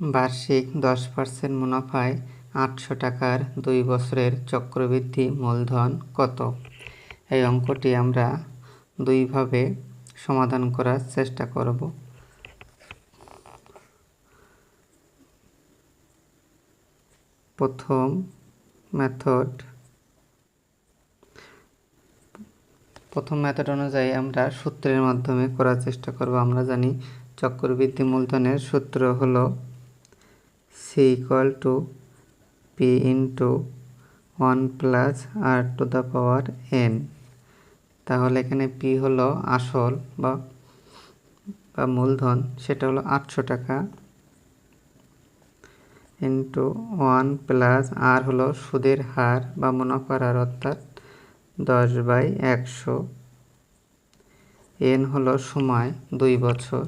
বার্ষিক দশ পার্সেন্ট মুনাফায় আটশো টাকার দুই বছরের চক্রবৃদ্ধি মূলধন কত? এই অঙ্কটি আমরা দুইভাবে সমাধান করার চেষ্টা করব। প্রথম মেথড প্রথম মেথড অনুযায়ী আমরা সূত্রের মাধ্যমে করার চেষ্টা করব। আমরা জানি চক্রবৃদ্ধি মূলধনের সূত্র হলো equal to P into one plus R to the power N তাহলে এখানে পি হলো আসল বা বা মূলধন, সেটা হলো আটশো টাকা ইন্টু ওয়ান প্লাস আর হলো সুদের হার বা মুনাফার হার, অর্থাৎ দশ বাই একশো। এন হলো সময়, দুই বছর।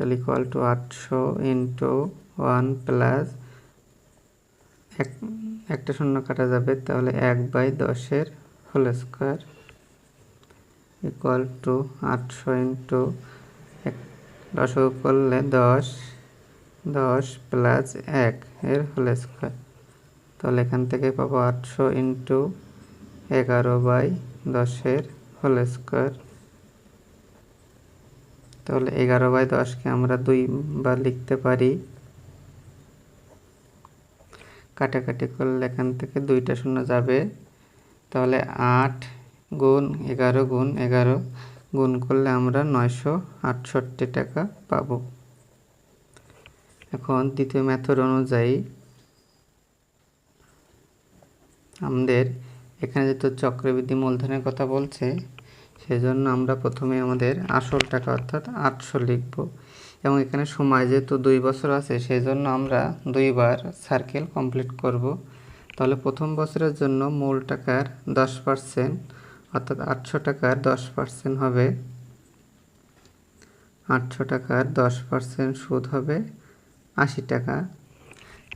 তাহলে ইকুয়াল টু আটশো ইন্টু ওয়ান প্লাস এক, একটা শূন্য কাটা যাবে, তাহলে এক বাই দশের হোল স্কোয়ার ইকুয়াল টু আটশো ইন্টু এক দশ করলে দশ দশ প্লাস এক এর হোল স্কোয়ার তাহলে এখান থেকে পাবো আটশো ইন্টু এগারো বাই দশের হোল স্কোয়ার তাহলে এগারো বাই দশকে আমরা দুইবার লিখতে পারি। কাটাকাটি করলে এখান থেকে দুইটা শূন্য যাবে। তাহলে আট গুণ এগারো গুণ এগারো গুণ করলে আমরা নয়শো আটষট্টি টাকা পাব। এখন দ্বিতীয় মেথড অনুযায়ী আমাদের এখানে যেহেতু চক্রবৃদ্ধি মূলধনের কথা বলছে সেজন্য আমরা প্রথমে আমাদের আসল টাকা অর্থাৎ আটশো লিখব। এবং এখানে সময় যেহেতু দুই বছর আছে সেই জন্য আমরা দুইবার সার্কেল কমপ্লিট করব। তাহলে প্রথম বছরের জন্য মূল টাকার দশ পার্সেন্ট অর্থাৎ আটশো টাকার দশ পার্সেন্ট হবে। আটশো টাকার দশ পার্সেন্ট সুদ হবে আশি টাকা।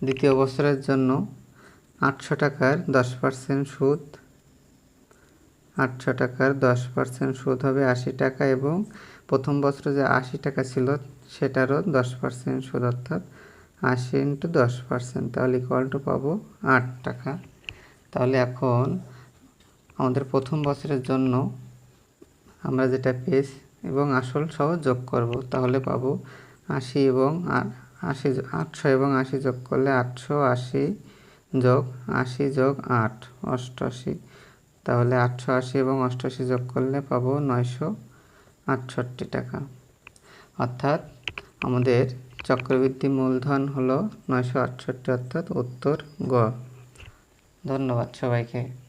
দ্বিতীয় বছরের জন্য আটশো টাকার দশ পার্সেন্ট সুদ আটশো টাকার দশ পার্সেন্ট সুদ হবে আশি টাকা এবং প্রথম বছরে যে আশি টাকা ছিল সেটারও দশ পার্সেন্ট সুদ অর্থাৎ আশি ইন্টু দশ পার্সেন্ট তাহলে ইকুয়াল টু পাবো আট টাকা। তাহলে এখন আমাদের প্রথম বছরের জন্য আমরা যেটা পেস এবং আসল সহ যোগ করব, তাহলে পাবো আশি এবং আশি আটশো এবং আশি যোগ করলে আটশো আশি যোগ আশি যোগ আট, অষ্টআশি। তাহলে আটশো আশি এবং অষ্টআশি যোগ করলে পাবো নয়শো আটষট্টি টাকা। অর্থাৎ আমাদের চক্রবৃদ্ধি মূলধন হলো নয়শো আটষট্টি অর্থাৎ উত্তর গ। ধন্যবাদ সবাইকে।